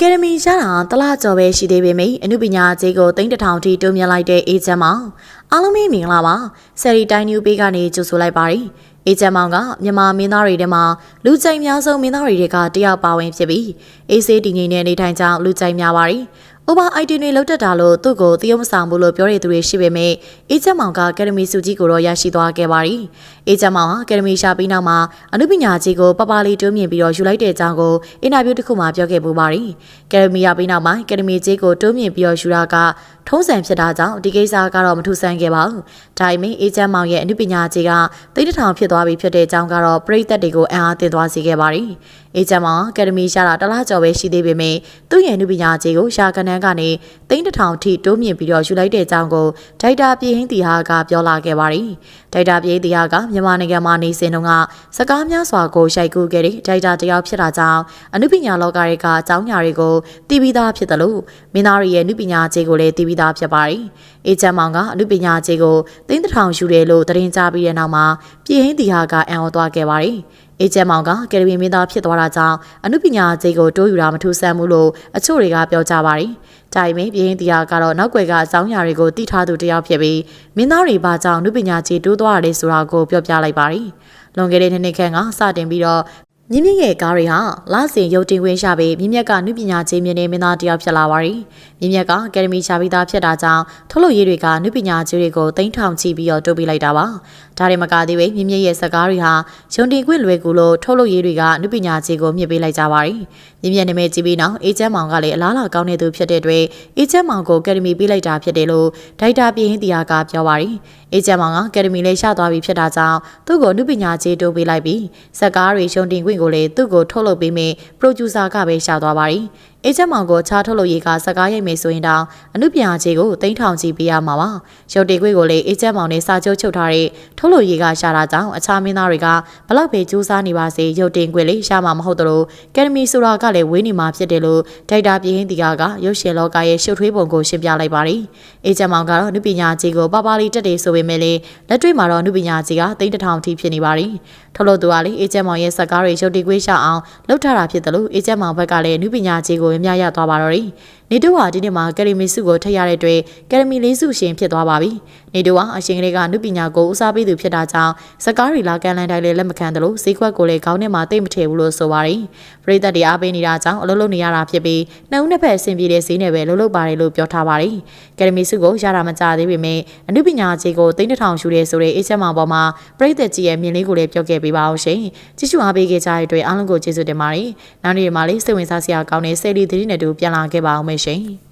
ကယ်ဒမီရတာတလားကျော်ပဲရှိသေးပေမယ့်အမှုပညာခြေကိုတိမ့်တထောင်ထိတိုးမြှင့်လိုက်တဲ့အေဂျင့်မောင်အားလုံးပဲမင်္ဂလာပါဆယ်ရီတိုင်းနျူပေးကနေကြိုဆိုလိုက်ပါတယ်အေဂျင့်မောင်ကမြန်မာမင်းသားတွေထဲမှာလူကြိုက်များဆုံးမင်းသားတွေကတယောက်ပါဝင်ဖြစ်ပြီးအေးဆေးတည်ငြိမ်တဲ့နေထိုင်ကြောင်းလူကြိုက်များပါတယ်။ over ID တွေလောက်တက်တာလို့သူ့ကိုတရုံမဆောင်ဘူးလို့ပြောတဲ့သူတွေရှိပေမဲ့အေဂျင့်မောင်ကအကယ်ဒမီစုကြီးကိုတော့ရရှိသွားခဲ့ပါတယ်။အေဂျင့်မောင်ဟာအကယ်ဒမီရှာပြီးနောက်မှာအမှုပညာကြီးကိုပပလေးတွင်းမြင်ပြီးတော့ယူလိုက်တဲ့အကြောင်းကိုအင်တာဗျူးတစ်ခုမှာပြောခဲ့ပူပါတယ်။အကယ်ဒမီရပြီးနောက်မှာအကယ်ဒမီကြီးကိုတွင်းမြင်ပြီးတော့ယူတာကထုံးစံဖြစ်တာကြောင့်ဒီကိစ္စကတော့မထူးဆန်းခဲ့ပါဘူး။ဒါပေမဲ့အေဂျင့်မောင်ရဲ့အမှုပညာကြီးကတိတ်တထောင်ဖြစ်သွားပြီဖြစ်တဲ့အကြောင်းကတော့ပရိသတ်တွေကိုအံ့အားသင့်သွားစေခဲ့ပါတယ်။ အေဂျင့်မောင်အကယ်ဒမီရှာတာတလားကျော်ပဲရှိသေးပေမဲ့သူ့ရဲ့အမှုပညာကြီးကိုရှာကနန်းကနေတိတ်တထောင်ထိတိုးမြင့်ပြီးတော့ယူလိုက်တဲ့အကြောင်းကိုဒိုက်တာပြည်ဟင်းတီဟာကပြောလာခဲ့ပါတယ်။ဒိုက်တာပြည်ဟင်းတီဟာကမြန်မာနိုင်ငံမှာနေစဉ်တုန်းကစကားများစွာကိုရိုက်ကူးခဲ့တဲ့ဒိုက်တာတယောက်ဖြစ်တာကြောင့်အမှုပညာလောကတွေကအကြောင်းညာတွေကိုတည်ပြီးသားဖြစ်တယ်လို့မင်းသားတွေရဲ့အမှုပညာကြီးကိုလည်းတည်ပြီးသားဖြစ်ပါတယ်။အေဂျင့်မောင်ကအမှုပညာကြီးကိုသိန်းတစ်ထောင်ယူတယ်လို့သတင်းကြားပြီးတဲ့နောက်မှာပြည်ဟင်းတီဟာကအံ့ဩသွားခဲ့ပါတယ်။အေဂျင့်မောင်ကကယ်ရီမင်းသားဖြစ်သွားတာကြောင့်အမှုပညာကြီးကိုတိုးယူတာမထူးဆန်းဘူးလို့အချို့တွေကပြောကြပါတယ်။ ဒါပေမဲ့ပြည်ရင်တရားကတော့နောက်ွယ်ကအကြောင်းအရာတွေကိုသိထားသူတယောက်ဖြစ်ပြီးမင်းသားတွေဘာကြောင့်နုပညာကြီးတိုးသွားရတယ်ဆိုတာကိုပြောပြလိုက်ပါတယ်။လွန်ခဲ့တဲ့နှစ်နှစ်ခန့်ကစတင်ပြီးတော့ မြင့်မြင့်ရဲ့ကားတွေဟာလာစင်ရုပ်တင်ခွင့်ရပြီးမြင့်မြတ်ကနုပညာချင်းမြင့်နေမင်းသားတယောက်ဖြစ်လာပါတယ်။မြင့်မြတ်ကအကယ်ဒမီရှာပြီးသားဖြစ်တာကြောင့်ထုတ်လုပ်ရေးတွေကနုပညာချင်းတွေကိုတိမ့်ထောင်ချပြီးတော့တိုးပေးလိုက်တာပါ။ဒါတွေမကသေးပဲမြင့်မြတ်ရဲ့စကားတွေဟာရုံတင်ခွင့်လွယ်ကူလို့ထုတ်လုပ်ရေးတွေကနုပညာချင်းကိုမြင့်ပေးလိုက်ကြပါတယ်။မြင့်မြတ်နာမည်ကြီးပြီးနောက်အေဂျင့်မောင်ကလည်းအလားလာကောင်းတဲ့သူဖြစ်တဲ့အတွက်အေဂျင့်မောင်ကိုအကယ်ဒမီပေးလိုက်တာဖြစ်တယ်လို့ဒိုက်တာပြင်းဟင်းတီယာကပြောပါတယ်။အေဂျင့်မောင်ကအကယ်ဒမီလေးရသွားပြီဖြစ်တာကြောင့်သူ့ကိုနုပညာချင်းတိုးပေးလိုက်ပြီးစကားတွေရုံတင်ခွင့်ကိုလည်းသူ့ကိုထုတ်လုပ်ပေးမယ်ပရိုဂျူဆာကပဲရှာသွားပါတယ်။အေဂျင့်မောင်ကိုချားထုတ်လို့ရေးကစကားရိုက်မယ်ဆိုရင်တောင်အမှုပညာကြီးကိုတိမ့်ထောင်ကြည့်ပေးရမှာပါ။ရုပ်တေခွေကိုလည်းအေဂျင့်မောင်နဲ့စာချုပ်ချုပ်ထားတဲ့ထုတ်လို့ရေးကရှာတာကြောင့်အခြားမင်းသားတွေကဘလောက်ပဲစူးစမ်းနေပါစေရုပ်တင်ခွေလေးရှာမှာမဟုတ်တော့ကယ်ဒမီဆိုတာကလည်းဝေးနေမှာဖြစ်တယ်လို့ဒိုက်တာပြင်းဟင်းတီကကရုပ်ရှင်လောကရဲ့ရှုပ်ထွေးပုံကိုရှင်းပြလိုက်ပါတယ်။အေဂျင့်မောင်ကတော့အမှုပညာကြီးကိုပပလေးတက်တယ်ဆိုပေမဲ့လည်းလက်တွေ့မှာတော့အမှုပညာကြီးကတိမ့်တထောင်ထိဖြစ်နေပါတယ်။ထုတ်လို့သူကလေအေဂျင့်မောင်ရဲ့စကားတွေရုပ်တေခွေရှာအောင်လုပ်ထားတာဖြစ်တယ်လို့အေဂျင့်မောင်ဘက်ကလည်းအမှုပညာကြီးကိုမြင်ရရသွားပါတော့တယ်။နေတိုးဟာဒီနေ့မှာကယ်ဒမီစုကိုထည့်ရတဲ့အတွက်ကယ်ဒမီလေးစုရှင်ဖြစ်သွားပါပြီ။နေတိုးဟာအရှင်ကလေးကနုပညာကိုဦးစားပေးသူဖြစ်တာကြောင့်စကားရီလာကန်လန်တိုင်းလည်းလက်မခံတယ်လို့ဈေးကွက်ကိုလည်းခေါင်းထဲမှာတိတ်မထည့်ဘူးလို့ဆိုပါတယ်။ပရိသတ်တွေအားပေးနေတာကြောင့်အလုပ်လုပ်နေရတာဖြစ်ပြီးနှုံနှစ်ဖက်အဆင်ပြေတဲ့ဈေးနဲ့ပဲလုပ်လုပ်ပါတယ်လို့ပြောထားပါတယ်။ကယ်ဒမီစုကိုရတာမကြသေးပေမဲ့အနုပညာကြီးကိုတိတ်တစ်ထောင်ရှူတယ်ဆိုတဲ့အေးချက်မောင်ပေါ်မှာပရိသတ်ကြီးရဲ့မြင်လေးကိုလည်းပြောခဲ့ပေးပါအောင်ရှင်။ကြည့်ရှုအားပေးခဲ့ကြတဲ့အတွက်အားလုံးကိုကျေးဇူးတင်ပါတယ်။နောက်နေ့မှာလည်းစိတ်ဝင်စားစရာကောင်းတဲ့ဆယ်လီသတိနဲ့တူပြန်လာခဲ့ပါအောင်မယ်ရှင်။